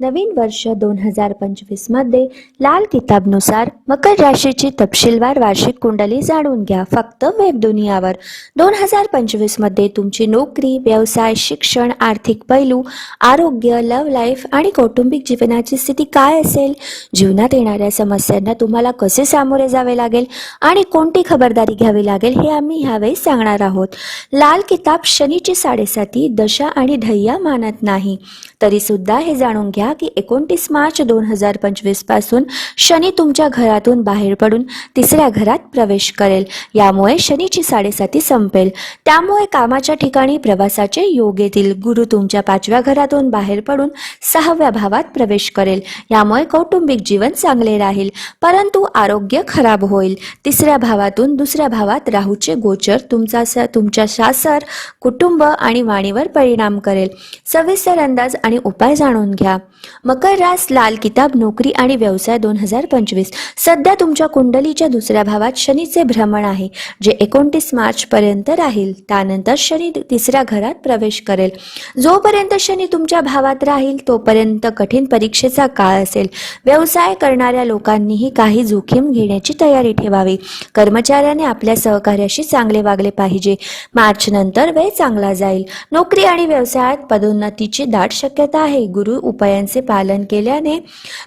नवीन वर्ष दोन हजार पंचवीसमध्ये लाल किताबनुसार मकर राशीची तपशीलवार वार्षिक कुंडली जाणून घ्या. फक्त वेब दुनियावर. दोन हजार पंचवीसमध्ये तुमची नोकरी व्यवसाय शिक्षण आर्थिक पैलू आरोग्य लव लाईफ आणि कौटुंबिक जीवनाची स्थिती काय असेल? जीवनात येणाऱ्या समस्यांना तुम्हाला कसे सामोरे जावे लागेल? आणि कोणती खबरदारी घ्यावी लागेल? हे आम्ही ह्यावेळी सांगणार आहोत. लाल किताब शनीची साडेसाती दशा आणि ढय्या मानत नाही. तरीसुद्धा हे जाणून घ्या. की एकोणतीस मार्च दोन हजार पंचवीसपासून शनी तुमच्या घरातून बाहेर पडून तिसऱ्या घरात प्रवेश करेल. यामुळे शनीची साडेसाती संपेल. त्यामुळे कामाच्या ठिकाणी प्रवासाचे योग येतील. गुरु तुमच्या पाचव्या घरातून बाहेर पडून सहाव्या भावात प्रवेश करेल. यामुळे कौटुंबिक जीवन चांगले राहील. परंतु आरोग्य खराब होईल. तिसऱ्या भावातून दुसऱ्या भावात राहूचे गोचर तुमचा तुमच्या शासर कुटुंब आणि वाणीवर परिणाम करेल. सविस्तर अंदाज आणि उपाय जाणून घ्या. मकर रास लाल किताब नोकरी आणि व्यवसाय दोन हजार पंचवीस. सध्या तुमच्या कुंडलीच्या दुसऱ्या भावात शनीचे भ्रमण आहे जे एकोणतीस मार्च पर्यंत राहील. त्यानंतर शनी तिसऱ्या घरात प्रवेश करेल. जोपर्यंत शनी तुमच्या भावात राहील तोपर्यंत कठीण परीक्षेचा काळ असेल. व्यवसाय करणाऱ्या लोकांनीही काही जोखीम घेण्याची तयारी ठेवावी. कर्मचाऱ्याने आपल्या सहकार्याशी चांगले वागले पाहिजे. मार्च नंतर वेळ चांगला जाईल. नोकरी आणि व्यवसायात पदोन्नतीची दाट शक्यता आहे. गुरु नियमांचे पालन केल्याने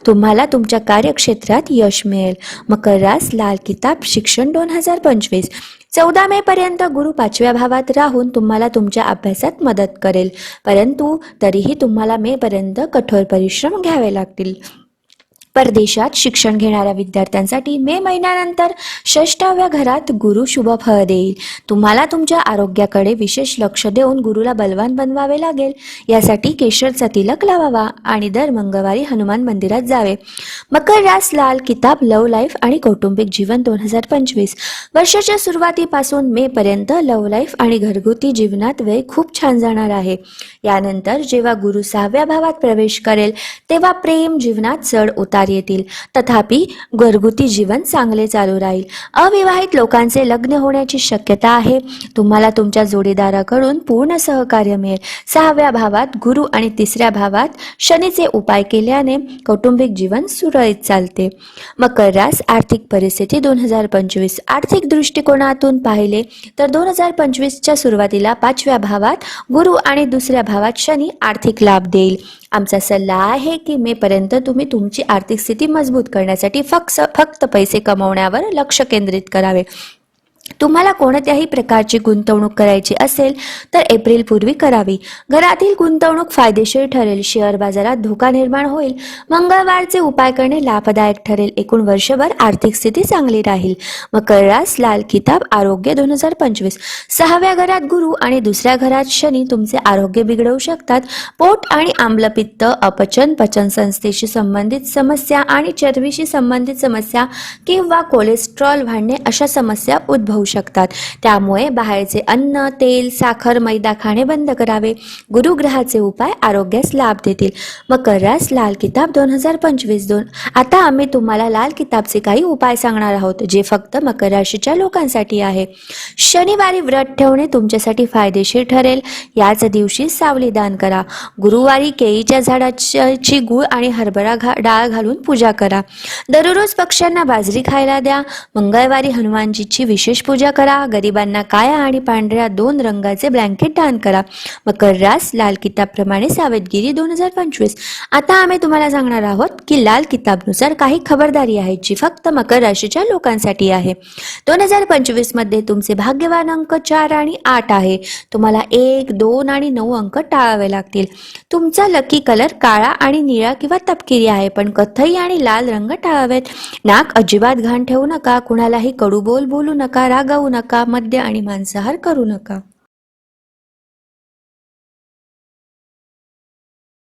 तुम्हाला तुमच्या कार्यक्षेत्रात यश मिळेल. मकर रास लाल किताब शिक्षण दोन हजार पंचवीस. चौदा मे पर्यंत गुरु पाचव्या भावात राहून तुम्हाला तुमच्या अभ्यासात मदत करेल. परंतु तरीही तुम्हाला मे पर्यंत कठोर परिश्रम घ्यावे लागतील. परदेशात शिक्षण घेणाऱ्या विद्यार्थ्यांसाठी मे महिन्यानंतर षष्टाव्या घरात गुरु शुभ फळ देईल. तुम्हाला तुमच्या आरोग्याकडे विशेष लक्ष देऊन गुरुला बलवान बनवावे लागेल. यासाठी केशरचा तिलक लावावा आणि दर मंगळवारी हनुमान मंदिरात जावे. मकर रास लाल किताब लव लाईफ आणि कौटुंबिक जीवन दोन हजार पंचवीस. वर्षाच्या सुरुवातीपासून मे पर्यंत लव लाईफ आणि घरगुती जीवनात वेळ खूप छान जाणार आहे. यानंतर जेव्हा गुरु सहाव्या भावात प्रवेश करेल तेव्हा प्रेम जीवनात चढ उतार येतील. तथापि घरगुती जीवन चांगले चालू राहील. अविवाहित लोकांचे लग्न होण्याची शक्यता आहे. तुम्हाला तुमच्या जोडीदाराकडून पूर्ण सहकार्य मिळेल. सहाव्या भावात गुरु आणि तिसऱ्या भावात शनीचे उपाय केल्याने कौटुंबिक जीवन सुरळीत चालते. मकर रास आर्थिक परिस्थिती दोन हजार पंचवीस. आर्थिक दृष्टिकोनातून पाहिले तर दोन हजार पंचवीसच्या सुरुवातीला पाचव्या भावात गुरु आणि दुसऱ्या भावात शनी आर्थिक लाभ देईल. आमचा सल्ला आहे की मेपर्यंत तुम्ही तुमची आर्थिक स्थिती मजबूत करण्यासाठी फक्त फक्त पैसे कमवण्यावर लक्ष केंद्रित करावे. तुम्हाला कोणत्याही प्रकारची गुंतवणूक करायची असेल तर एप्रिल पूर्वी करावी. घरातील गुंतवणूक फायदेशीर ठरेल शेअर बाजारात धोका निर्माण होईल. मंगळवारचे उपाय करणे लाभदायक ठरेल एकूण वर्षभर आर्थिक स्थिती चांगली राहील. मकर रास लाल किताब आरोग्य दोन हजार पंचवीस. सहाव्या घरात गुरु आणि दुसऱ्या घरात शनी तुमचे आरोग्य बिघडवू शकतात. पोट आणि आम्लपित्त अपचन पचन संस्थेशी संबंधित समस्या आणि चरबीशी संबंधित समस्या किंवा कोलेस्ट्रॉल वाढणे अशा समस्या उद्भवू शकतात. त्यामुळे बाहेरचे अन्न तेल साखर मैदा खाणे बंद करावे. गुरुग्रहाचे उपाय आरोग्यास लाभ देतील. मकर रास लाल किताब दोन हजार पंचवीस दोन. आता आम्ही तुम्हाला लाल किताबचे काही उपाय सांगणार आहोत जे फक्त मकर राशीच्या लोकांसाठी आहे. शनिवारी व्रत ठेवणे तुमच्यासाठी फायदेशीर ठरेल. याच दिवशी सावली दान करा. गुरुवारी केळीच्या झाडाची गुळ आणि हरभरा घा डाळ घालून पूजा करा. दररोज पक्ष्यांना बाजरी खायला द्या. मंगळवारी हनुमानजीची विशेष पूजा करा गरिबांना काळ्या आणि पांढऱ्या दोन रंगाचे ब्लँकेट दान करा. मकर रास लाल किताबप्रमाणे सावधगिरी दोन हजार पंचवीस. आता आम्ही तुम्हाला सांगणार आहोत की लाल किताबनुसार काही खबरदारी आहे जी फक्त मकर राशीच्या लोकांसाठी आहे. दोन हजार पंचवीसमध्ये तुमचे भाग्यवान अंक चार आणि आठ आहे. तुम्हाला एक दोन आणि नऊ अंक टाळावे लागतील. तुमचा लकी कलर काळा आणि निळा किंवा तपकिरी आहे पण कथई आणि लाल रंग टाळावेत. नाक अजिबात घाण ठेवू नका कुणालाही कडू बोल बोलू नका रागावू नका मद्य आणि मांसाहार करू नका.